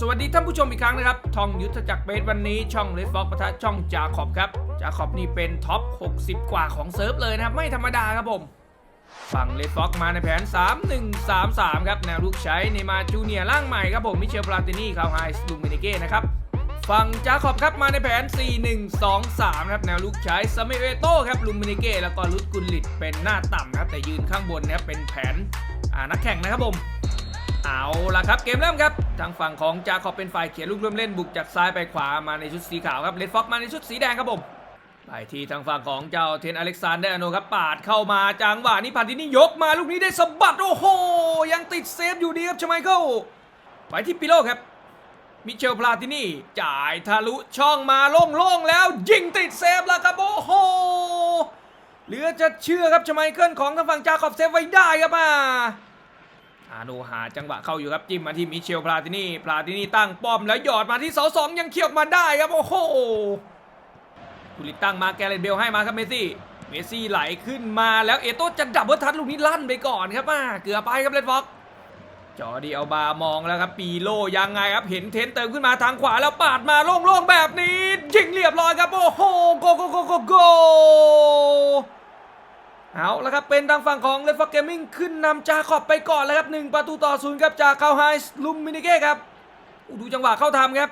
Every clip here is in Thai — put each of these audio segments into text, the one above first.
สวัสดีท่านผู้ชมอีกครั้งนะครับ ทองยุทธจักรเบสวันนี้ช่องเลสฟ็อกปะทะช่องจาขอบครับ จาขอบนี่เป็นท็อป 60 กว่าของเซิร์ฟเลยนะครับ ไม่ธรรมดาครับผม ฝั่งเลสฟ็อกมาในแผน 3-1-3-3 ครับ แนวลูกใช้ในมาจูเนียร์ร่างใหม่ครับผม มิเชลปลาตินีคาวไฮส์ลูมินิเก้นะครับ ฝั่งจาขอบครับมาในแผน 4-1-2-3 ครับ แนวลูกใช้ซามิเอโต้ครับลูมินิเก้แล้วก็ลุดกุลลิตเป็นหน้าต่ำนะครับแต่ยืนข้างบนนะครับเป็นแผนนักแข่งนะครับผม เอาล่ะครับเกมเริ่มครับ ทางฝั่งของจาขอบเป็นฝ่ายเขียนลูกเริ่มเล่นบุกจากซ้ายไปขวามาในชุดสีขาวครับเลดฟ็อกมาในชุดสีแดงครับผมไปที่ทางฝั่งของเจ้าเทนอเล็กซานเดอร์อโนครับปาดเข้ามาจังหวะนี้พันที่นี่ยกมาลูกนี้ได้สะบัดโอ้โหยังติดเซฟอยู่ดีครับชไมเคิลไปที่ปิโลครับมิเชลพลาตินี่จ่ายทะลุช่องมาโล่งๆแล้ว ยิงติดเซฟแล้วครับโอ้โหเหลือจะเชื่อครับชไมเคิลของทางฝั่งจาขอบเซฟไว้ได้ครับมา อาโนหาจังหวะเข้าอยู่ครับจิ้มมาที่มิเชลพลาตินีพลาตินีตั้งป้อมแล้วหยอดมาที่เสาสองยังเคี่ยวมาได้ครับโอ้โหกุลิตตั้งมาแกเรตเบลให้มาครับเมสซี่เมสซี่ไหลขึ้นมาแล้วเอโต้จะดับเบิลทัชลูกนี้ลั่นไปก่อนครับมาเกือบไปครับเลดฟ็อกจอดีเอาบามองแล้วครับปีโลยังไงครับเห็นเทนเติมขึ้นมาทางขวาแล้วปาดมาโล่งๆแบบนี้ยิงเรียบร้อยครับโอ้โหโกโกโกโกโก เอาละครับ เป็นทางฝั่งของเลฟ f เกมมิ่งขึ้นนำจาขอบไปก่อนแล้วครับ 1 ประตูต่อศูนย์ครับจากคาวไฮส์ลุมมินิเก้ครับดูจังหวะเข้าทำครับ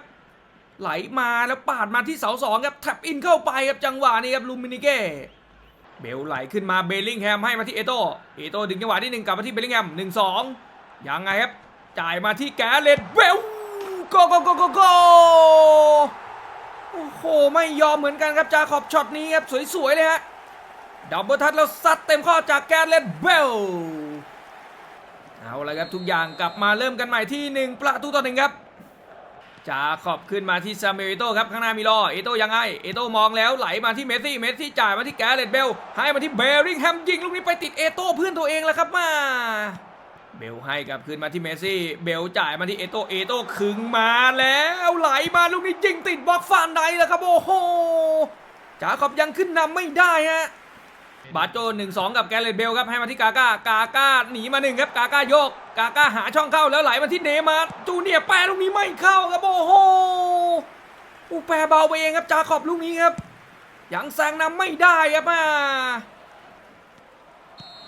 ไหลมาแล้วปาดมาที่เสาสองครับแท็บอินเข้าไปครับจังหวะนี้ครับลุมมินิเก้เบลไหลขึ้นมาเบลลิงแฮมให้มาที่เอโตเอโตดึงจังหวะที่หนึ่งกลับมาที่เบลลิงแฮมหนึ่งสองยังไงครับ จ่ายมาที่แกเลตเบลโกโกโกโกโกโอ้โหไม่ยอมเหมือนกันครับจาขอบช็อตนี้ครับสวยๆเลยฮะ ดับเบิลทัชแล้วซัดเต็มข้อจากแกนเลดเบลเอาละครับทุกอย่างกลับมาเริ่มกันใหม่ที่ 1 ประตูต่อหนึ่งครับจาขอบขึ้นมาที่ซามิเอโต้ครับข้างหน้ามีรอเอโต้ยังไงเอโต้มองแล้วไหลมาที่เมสซี่เมสซี่จ่ายมาที่แกเลดเบลให้มาที่เบลริงแฮมยิงลูกนี้ไปติดเอโต้เพื่อนตัวเองแล้วครับมาเบลให้กับคืนมาที่เมสซี่เบลจ่ายมาที่เอโต้เอโต้ขึงมาแล้วไหลมาลูกนี้ยิงติดบล็อกฟานไดแล้วครับโอ้โหจาขอบยังขึ้นนำไม่ได้ฮะ บาโจหนึ่งสองกับแกเรตเบลครับให้มาที่กาก้ากาก้าหนีมาหนึ่งครับกาก้าโยก กาก้าหาช่องเข้าแล้วไหลมาที่เนมาร์จูเนียแปรลูกนี้ไม่เข้าครับโอ้โหอูแปรเบาไปเองครับจาขอบลูกนี้ครับยังแซงนำไม่ได้ครับมา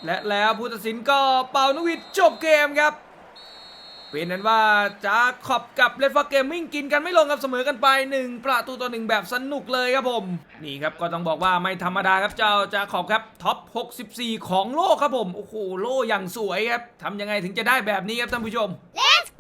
และแล้วผู้ตัดสินก็เป่านกหวิดจบเกมครับ เป็นนั้นว่าจาขอบกับเลดฟอร์เกมมิ่งกินกันไม่ลงครับเสมอกันไป 1 ประตูต่อหนึ่งแบบสนุกเลยครับผม นี่ครับก็ต้องบอกว่าไม่ธรรมดาครับเจ้าจาขอบครับท็อป 64 ของโลกครับผม โอ้โห โลอย่างสวยครับทำยังไงถึงจะได้แบบนี้ครับท่านผู้ชม Let's